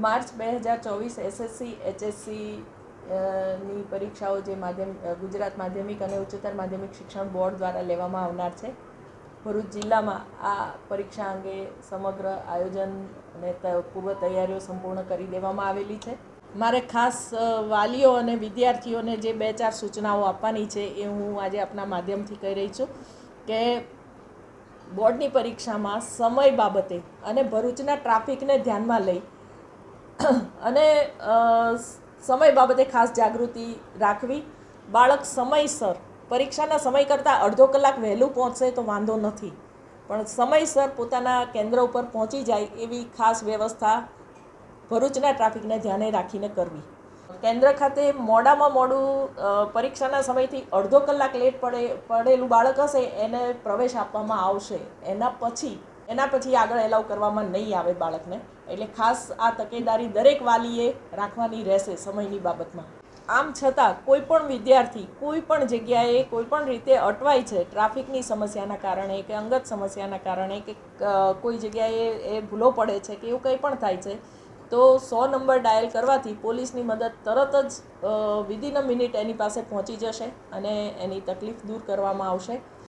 March બે હજાર ચોવીસ એસએસસી, એચએસસી ની પરીક્ષાઓ જે માધ્યમ ગુજરાત માધ્યમિક અને ઉચ્ચતર માધ્યમિક શિક્ષણ બોર્ડ દ્વારા લેવામાં આવનાર છે. ભરૂચ જિલ્લામાં આ પરીક્ષા અંગે સમગ્ર આયોજન અને પૂર્વ તૈયારીઓ સંપૂર્ણ કરી દેવામાં આવેલી છે. મારે ખાસ વાલીઓ અને વિદ્યાર્થીઓને જે બે ચાર સૂચનાઓ આપવાની છે એ હું આજે આપના માધ્યમથી કહી રહી છું કે બોર્ડની પરીક્ષામાં સમય બાબતે અને ભરૂચના ટ્રાફિકને ધ્યાનમાં લઈ અને સમય બાબતે ખાસ જાગૃતિ રાખવી. બાળક સમયસર, પરીક્ષાના સમય કરતાં અડધો કલાક વહેલું પહોંચશે તો વાંધો નથી. પણ સમયસર પોતાના કેન્દ્ર ઉપર પહોંચી જાય એવી ખાસ વ્યવસ્થા ભરૂચના ટ્રાફિકને ધ્યાને રાખીને કરવી. કેન્દ્ર ખાતે મોડામાં મોડું પરીક્ષાના સમયથી અડધો કલાક લેટ પડે, પડેલું બાળક હશે, એને પ્રવેશ આપવામાં આવશે. એના પછી એના પછી આગળ એલાવ કરવામાં નહીં આવે બાળકને. એટલે ખાસ આ તકેદારી દરેક વાલીએ રાખવાની રહેશે સમયની બાબતમાં. આમ છતાં કોઈ પણ વિદ્યાર્થી કોઈ પણ જગ્યાએ કોઈ પણ રીતે અટવાય છે ટ્રાફિકની સમસ્યાના કારણે કે અંગત સમસ્યાના કારણે કે કોઈ જગ્યાએ એ ભૂલો પડે છે કે એવું કંઈ પણ થાય છે, તો સો નંબર ડાયલ કરવાથી પોલીસની મદદ તરત જ વિધિન મિનિટ એની પાસે પહોંચી જશે અને એની તકલીફ દૂર કરવામાં આવશે.